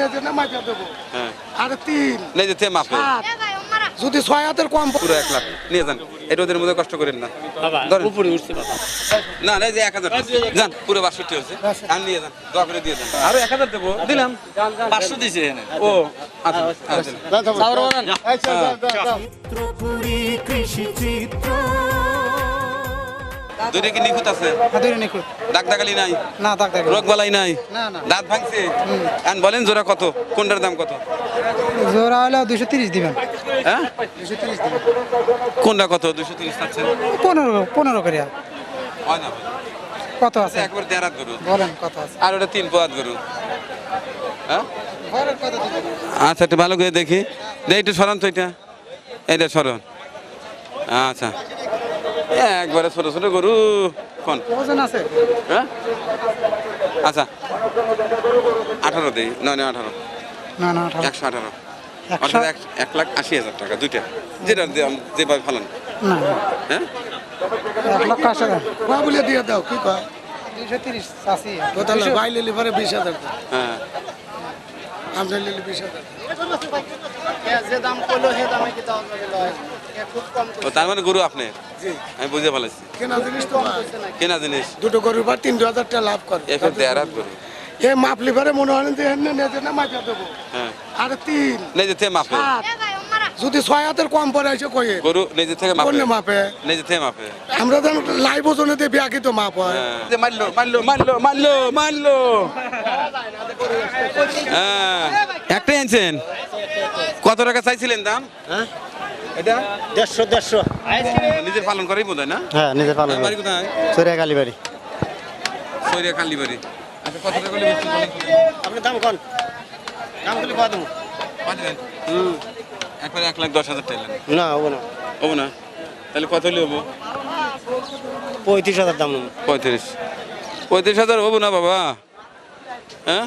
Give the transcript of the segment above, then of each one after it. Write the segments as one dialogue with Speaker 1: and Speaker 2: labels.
Speaker 1: হ্যাঁ। যদি ছয় হাতের কম
Speaker 2: পুরো এক লাখ নিয়ে যান এটা ওদের মধ্যে কষ্ট করেন না উপরে উঠছে না যে এক হাজার যান পুরো বাষট্টি হচ্ছে আর নিয়ে যান দয়া করে দিয়ে যান আরো এক হাজার দেবো আচ্ছা। দিলাম পাঁচশো দিছে আচ্ছা। ও আচ্ছা, আচ্ছা।
Speaker 1: কৃষি চিত্র
Speaker 2: দুইটা কি নিখুঁত আছে
Speaker 1: হ্যাঁ, দুইটা নিখুঁত দাগ দাগালি নাই না দাগ দাগালি রোগ বালাই নাই না
Speaker 2: দাঁত ভাঙছে এখন বলেন জোড়া কত কোনটার দাম কত
Speaker 1: জোড়া হলো দুশো তিরিশ দিবেন হ্যাঁ দুশো তিরিশ দিবেন
Speaker 2: কোনটা কত দুশো তিরিশ থাকছে
Speaker 1: পনেরো পনেরো করে হয় না কত আছে
Speaker 2: একবার দেড় হাত গরু
Speaker 1: বলেন কত আছে
Speaker 2: আর ওটা তিন পাত গরু হ্যাঁ আচ্ছা একটু ভালো করে দেখি দে একটু সরান তো এটা এটা সরান আচ্ছা একবারে ছোট ছোট গরু কোন আছে হ্যাঁ? আচ্ছা আঠারো দিই নয় নয় আঠারো একশো আঠারো এক লাখ আশি হাজার টাকা দুইটা যেটা যেভাবে ভালো হ্যাঁ
Speaker 1: এক কি কয় ভাই বিশ হাজার
Speaker 2: হ্যাঁ।
Speaker 1: বিশ
Speaker 3: দাম দাম
Speaker 2: হ্যাঁ, তার মানে গরু আপনি আমি
Speaker 1: কেনা জিনিস তো কেনা জিনিস দুটো তিন হাজার লাভ গরু এ মনে হয় হ্যাঁ। আর যদি কম পরে
Speaker 2: গরু নিজে থেকে মাপে মাপে নিজে থেকে মাপে
Speaker 1: আমরা তো লাইভ ওজনে দিয়ে বিয়াকে তো মাপ হয় হ্যাঁ।
Speaker 2: মারলো মারলো মারলো মারলো মারলো হ্যাঁ একটাই আনছেন কত টাকা চাইছিলেন দাম এটা
Speaker 3: দেড়শো দেড়শো
Speaker 2: নিজে পালন করেই বোধ না
Speaker 3: হ্যাঁ নিজে পালন বাড়ি কোথায় সরিয়া কালীবাড়ি
Speaker 2: সরিয়া কালীবাড়ি আচ্ছা কত টাকা করে
Speaker 3: আপনি দাম কন দাম করলে কত
Speaker 2: পাঁচ হুম একবারে এক লাখ দশ হাজার টাকা না হবো না হবো না তাহলে কত হলে হবো
Speaker 3: পঁয়ত্রিশ হাজার দাম
Speaker 2: পঁয়ত্রিশ পঁয়ত্রিশ হাজার হবো না বাবা হ্যাঁ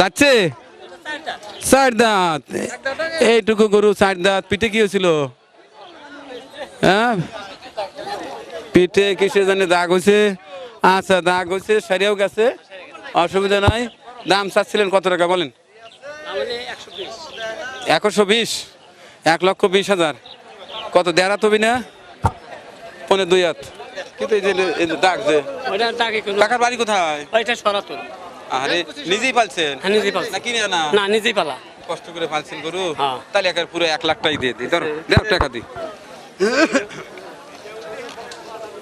Speaker 2: যাচ্ছে চার দাঁত এইটুকু গরু চার দাঁত পিঠে কি হয়েছিল হ্যাঁ পিঠে কিসে জানে দাগ হয়েছে আচ্ছা দাগ হয়েছে সারিয়াও গেছে অসুবিধা নাই দাম চাচ্ছিলেন কত টাকা বলেন একশো বিশ এক লক্ষ বিশ হাজার কত দেড়াত তবি না পনেরো দুই হাত কিন্তু দাগ যে কাকার বাড়ি কোথায় এটা আরে নিজেই পালছেন হ্যাঁ নিজেই পালছি না না না নিজেই পালা কষ্ট করে পালছেন গরু হ্যাঁ। তাহলে একার পুরো এক লাখ দিয়ে দিই ধর হ্যাঁ। দেড় টাকা দিই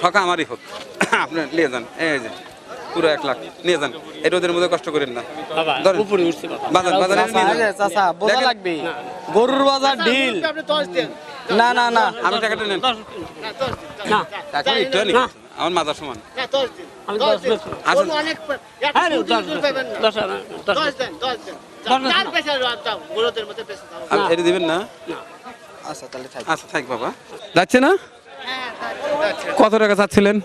Speaker 2: ঠকা আমারই হোক আপনার নিয়ে যান এই যে পুরো এক লাখ নিয়ে যান এটা ওদের মধ্যে কষ্ট করেন না বাজার
Speaker 3: চাচা বোঝা লাগবে গরুর বাজার ঢিল না না না
Speaker 2: আমি টাকাটা নেন না আমার মাজার সমান
Speaker 1: না
Speaker 3: দিবেন না আচ্ছা,
Speaker 2: আচ্ছা বাবা যাচ্ছে না হ্যাঁ, কত টাকা চাচ্ছিলেন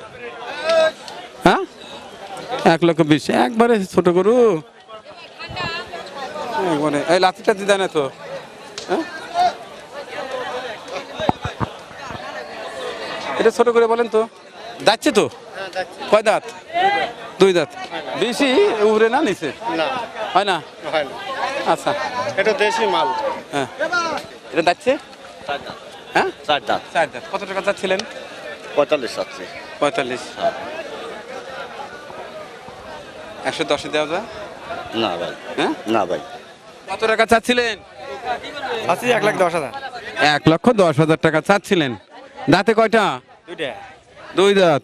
Speaker 2: হ্যাঁ এক লক্ষ বিশ একবারে ছোট গরু মানে এই লাচিটা দিদা না তো হ্যাঁ এটা ছোট করে বলেন তো যাচ্ছে তো কয় দাঁত দুই দাঁত বেশি উড়ে না নিচে হয় না আচ্ছা
Speaker 1: এটা দেশি মাল
Speaker 2: হ্যাঁ এটা যাচ্ছে হ্যাঁ চার দাঁত চার কত টাকা যাচ্ছিলেন
Speaker 3: পঁয়তাল্লিশ যাচ্ছে
Speaker 2: পঁয়তাল্লিশ হ্যাঁ। একশো দশে দেওয়া যায় না ভাই হ্যাঁ না ভাই কত টাকা চাচ্ছিলেন
Speaker 3: আছি এক লাখ দশ হাজার
Speaker 2: এক লক্ষ দশ হাজার টাকা চাচ্ছিলেন দাঁতে কয়টা দুইটা দুই দাঁত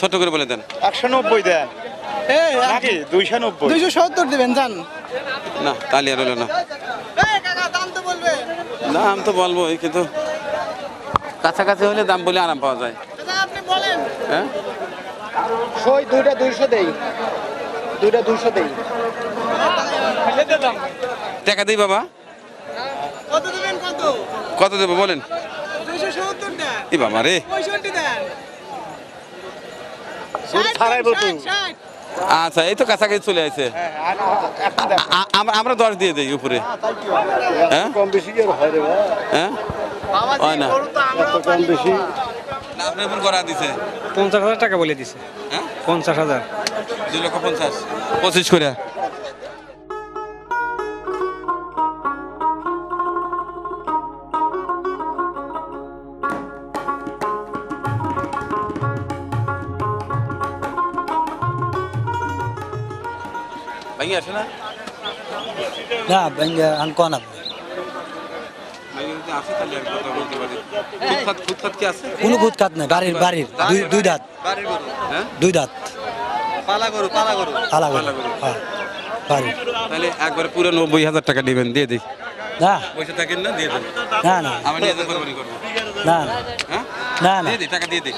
Speaker 2: ছোট করে বলে দেন
Speaker 1: একশো নব্বই দেন দুইশো নব্বই
Speaker 3: সত্তর
Speaker 2: না না তো বলবো কিন্তু
Speaker 3: কাছাকাছি হলে দাম বলে আরাম পাওয়া যায়
Speaker 2: হ্যাঁ
Speaker 1: দুইটা দুইশো দেই দুইটা দুইশো দেই
Speaker 2: বাবা কত দেবো বলেন আচ্ছা এই তো কাছাকাছি চলে আসে হ্যাঁ, হ্যাঁ, আমরা দশ দিয়ে দিই উপরে
Speaker 1: হ্যাঁ, হ্যাঁ? কম বেশি হ্যাঁ হয় না কম বেশি
Speaker 2: করা
Speaker 3: পঞ্চাশ হাজার টাকা বলে দিছে হ্যাঁ পঞ্চাশ হাজার
Speaker 2: দুই লক্ষ পঞ্চাশ পঁচিশ করে ভেঙে আসে না
Speaker 3: না ভেঙে আনকন কোনো খুদ খাত বাড়ির বাড়ির দুই দাঁত দুই দাঁত
Speaker 2: পালা গরু পালা গরু
Speaker 3: পালা গরু হ্যাঁ বাড়ির
Speaker 2: তাহলে একবার পুরো নব্বই হাজার টাকা নেবেন দিয়ে দিই না পয়সা থাকেন না দিয়ে দেন না না আমি নিয়ে দেবো না না হ্যাঁ? না না দিয়ে টাকা দিয়ে দিই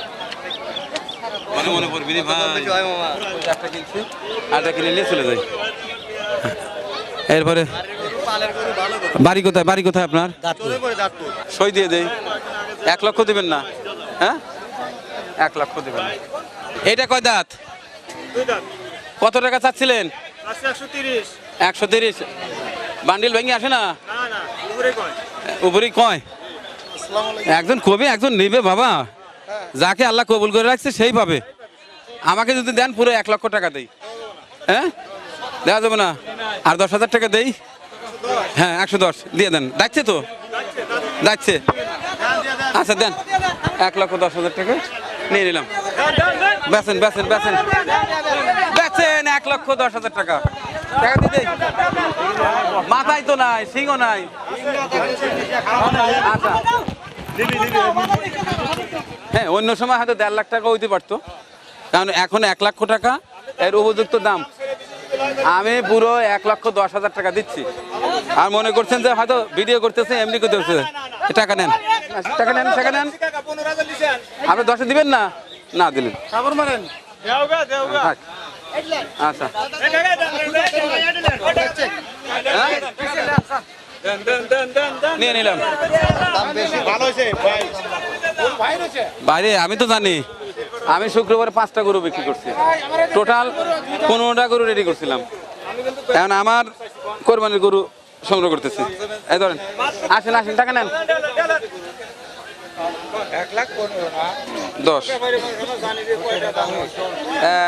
Speaker 2: মনে মনে করবি ভাই একটা কিনছি আটা কিনে নিয়ে চলে যাই এরপরে বাড়ি কোথায় বাড়ি কোথায় আপনার সই দিয়ে দেয় এক লক্ষ দেবেন না হ্যাঁ এক লক্ষ দেবেন এটা কয় দাঁত কত টাকা চাচ্ছিলেন একশো তিরিশ বান্ডিল ভেঙে আসে না উপরেই কয় একজন কবে একজন নেবে বাবা যাকে আল্লাহ কবুল করে রাখছে সেই পাবে আমাকে যদি দেন পুরো এক লক্ষ টাকা দেয় হ্যাঁ দেওয়া যাবে না আর দশ হাজার টাকা দেই হ্যাঁ একশো দশ দিয়ে দেন ডাকছে তো দেখছে আচ্ছা দেন এক লক্ষ দশ হাজার টাকা নিয়ে নিলাম বেছেন বেছেন বেছেন বেছেন এক লক্ষ দশ হাজার টাকা মাথায় তো নাই সিংহ নাই আচ্ছা হ্যাঁ অন্য সময় হয়তো দেড় লাখ টাকা হইতে পারতো কারণ এখন এক লক্ষ টাকা এর উপযুক্ত দাম আমি পুরো এক লক্ষ দশ হাজার টাকা দিচ্ছি আর মনে করছেন যে হয়তো ভিডিও করতেছে এমনি করতেছে টাকা নেন টাকা নেন টাকা নেন আপনি দশে দিবেন না না দিলেন আচ্ছা নিয়ে নিলাম বাইরে আমি তো জানি আমি শুক্রবার পাঁচটা গরু বিক্রি করছি টোটাল পনেরোটা গরু রেডি করছিলাম এখন আমার কোরবানির গরু সংগ্রহ করতেছি এই ধরেন আসেন আসেন টাকা নেন এক দশ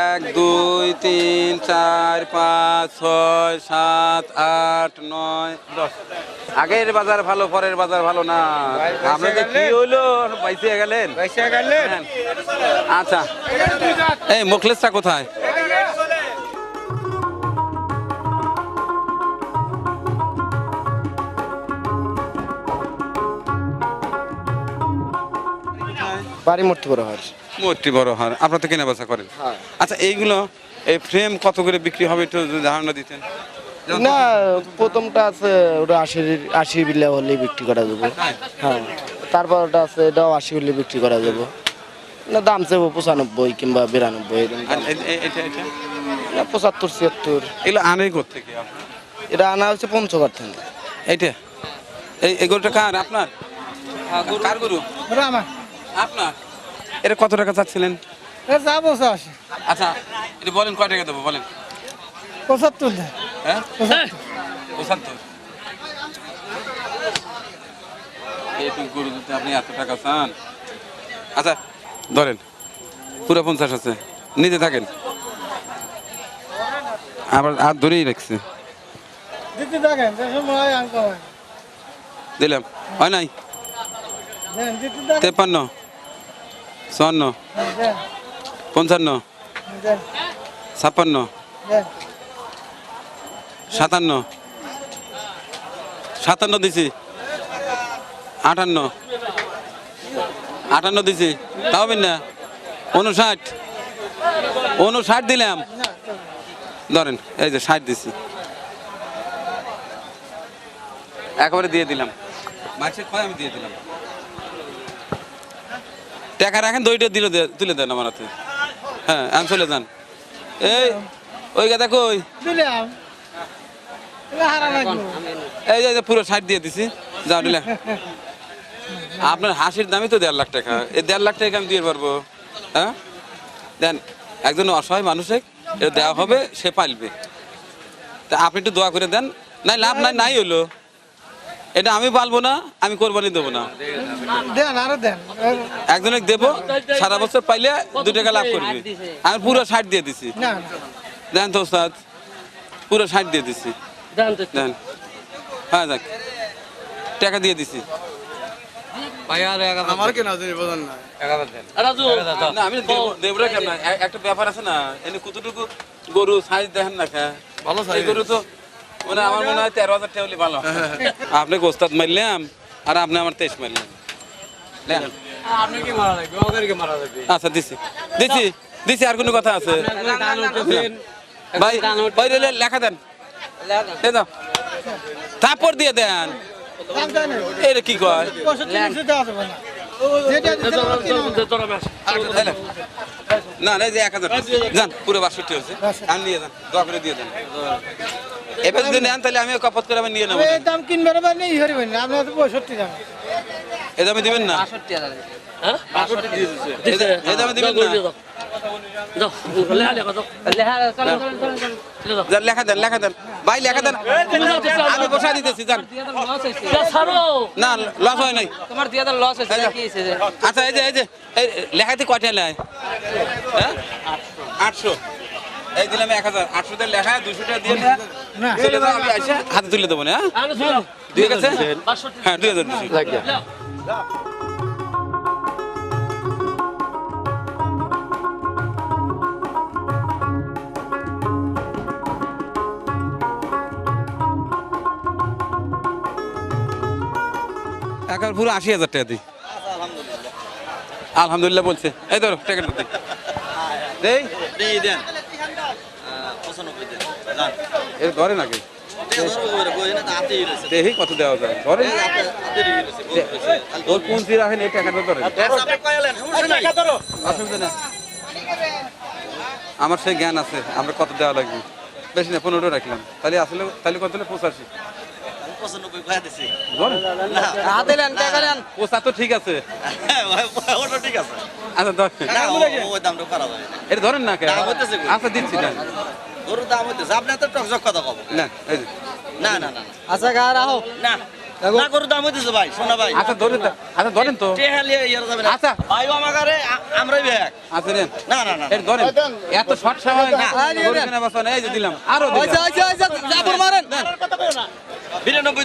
Speaker 2: এক দুই তিন চার পাঁচ ছয় সাত আট নয় দশ আগের বাজার ভালো পরের বাজার ভালো না আপনাদের কি হইলো বাইসিয়া গেলেন হ্যাঁ। আচ্ছা এই মুখলেসটা কোথায়
Speaker 3: বাড়ি বড় হাট
Speaker 2: মূর্তি বড় হার আপনারা তো কেনা বেচা করেন হ্যাঁ। আচ্ছা এইগুলো এই ফ্রেম কত করে বিক্রি হবে একটু যদি ধারণা দিতেন
Speaker 3: না প্রথমটা আছে ওটা আশি আশি বিলে হলে বিক্রি করা যাবো হ্যাঁ। তারপর ওটা আছে এটাও আশি হলে বিক্রি করা যাবো না দাম চাইবো পঁচানব্বই কিংবা বিরানব্বই পঁচাত্তর ছিয়াত্তর
Speaker 2: এগুলো আনেই কোথেকে
Speaker 3: এটা আনা হচ্ছে পঞ্চগড় থেকে
Speaker 2: এইটা এই এই গরুটা কার আপনার হ্যাঁ, কার গরু আমার আপনার এটা কত টাকা চাচ্ছিলেন যাবো আচ্ছা এটা বলেন টাকা দেবো বলেন হ্যাঁ আপনি টাকা চান আচ্ছা ধরেন পঞ্চাশ আছে থাকেন আবার হাত ধরেই রাখছে দিলাম হয় নাই তেপান্ন চুয়ান্ন পঞ্চান্ন ছাপ্পান্ন সাতান্ন সাতান্ন দিছি আটান্ন আটান্ন দিছি তাও না উনষাট উনষাট দিলাম ধরেন এই যে ষাট দিছি একবারে দিয়ে দিলাম মাছের কয় আমি দিয়ে দিলাম টাকা রাখেন দইটা দিলে তুলে দেন আমার হাতে হ্যাঁ আমি চলে যান এই ওই গা দেখো এই যে পুরো সাইড দিয়ে দিছি যা আপনার হাসির দামই তো দেড় লাখ টাকা এই দেড় লাখ টাকা আমি দিয়ে পারবো হ্যাঁ দেন একজন অসহায় মানুষে এটা দেওয়া হবে সে পালবে তা আপনি একটু দোয়া করে দেন নাই লাভ নাই নাই হলো এটা আমি পালবো না আমি কোরবানি দেবো না
Speaker 1: দেন
Speaker 2: একজনে দেবো সারা বছর পাইলে দু টাকা লাভ করবি আমি পুরো ষাট দিয়ে দিছি দেন তো ওস্তাদ পুরো ষাট দিয়ে দিছি দেন হ্যাঁ দেখ টাকা দিয়ে দিছি একটা ব্যাপার আছে না এনে কতটুকু গরু সাইজ দেখেন না ভালো গরু তো মানে আমার মনে হয় তেরো হাজার টাকা ভালো আপনি গোস্তাদ মারলাম আর আপনি আমার তেইশ মারলেন আচ্ছা দিছি দিছি দিছি আর কোনো কথা আছে ভাই লেখা দেন তারপর দিয়ে দেন এটা কি কয় না না যে এক হাজার যান পুরো বাষট্টি হয়েছে আন দিয়ে দেন দিয়ে দেন এবার যদি নেন তাহলে আমি কপাত করে আমি নিয়ে নেবো
Speaker 1: দাম কিনবেন নেই আপনার তো পঁয়ষট্টি দাম
Speaker 2: এ দামে না হ্যাঁ? লেখা দেন লেখা দেন লেখা দেন না হয় নাই আচ্ছা এই যে এই যে লেখাতে কয়টা লেয় হ্যাঁ? আটশো এই দিলাম এক হাজার আটশো টাকা লেখা টাকা দিয়ে আমি আসে হাতে তুলে দেবো না দুই হ্যাঁ দুই হাজার দুশো টাকার পুরো আশি হাজার টাকা দিই আলহামদুলিল্লাহ বলছে এই ধরো টাকাটা দিই
Speaker 3: হ্যাঁ, হ্যাঁ। দেন
Speaker 2: এর ধরে নাকি দেখি পুঁজি রাখেন এই আমার সেই জ্ঞান আছে আমরা কত দেওয়া লাগবে বেশি না পনেরো রাখলাম তাহলে আসলে তাহলে কত ঠিক আছে আচ্ছা ধরেন না আচ্ছা দিচ্ছি
Speaker 3: গরুর আপনি কথা না না না আচ্ছা, গরুর ভাই শোনা
Speaker 2: আচ্ছা, আচ্ছা,
Speaker 3: ইয়ে আরো মারেন দেন গরু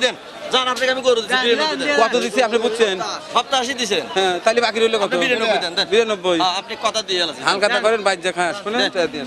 Speaker 3: কত আপনি বুঝছেন সপ্তাহ আশি দিছেন
Speaker 2: হ্যাঁ তাহলে বাকি রইলে কত বিরানব্বই
Speaker 3: আপনি কথা দিয়ে হালকা
Speaker 2: হালকাটা করেন বাইজ্জা খাস শুনেন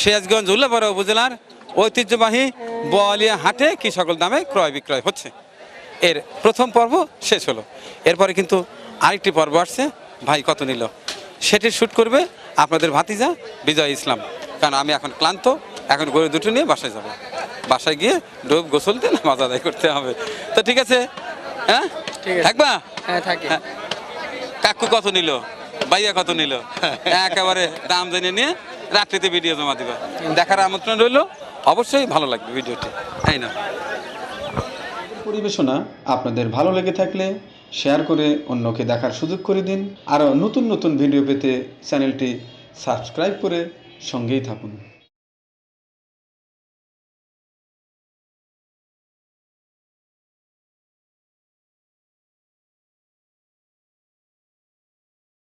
Speaker 2: সিরাজগঞ্জ উল্লাপাড়া উপজেলার ঐতিহ্যবাহী বোয়ালিয়া হাটে কি সকল দামে ক্রয় বিক্রয় হচ্ছে এর প্রথম পর্ব শেষ হলো এরপরে কিন্তু আরেকটি পর্ব আসছে ভাই কত নিল সেটি শ্যুট করবে আপনাদের ভাতিজা বিজয় ইসলাম কারণ আমি এখন ক্লান্ত এখন গরু দুটো নিয়ে বাসায় যাব বাসায় গিয়ে ডোব গোসল দিয়ে নামাজ আদায় করতে হবে তো ঠিক আছে হ্যাঁ থাকবা হ্যাঁ, হ্যাঁ। কাকু কত নিল বাইয়া কত নিল একেবারে দাম জেনে নিয়ে রাত্রিতে ভিডিও জমা দিবা দেখার আমন্ত্রণ রইল অবশ্যই ভালো লাগবে ভিডিওটি তাই না পরিবেশনা আপনাদের ভালো লেগে থাকলে শেয়ার করে অন্যকে দেখার সুযোগ করে দিন আরও নতুন নতুন ভিডিও পেতে চ্যানেলটি সাবস্ক্রাইব করে সঙ্গেই থাকুন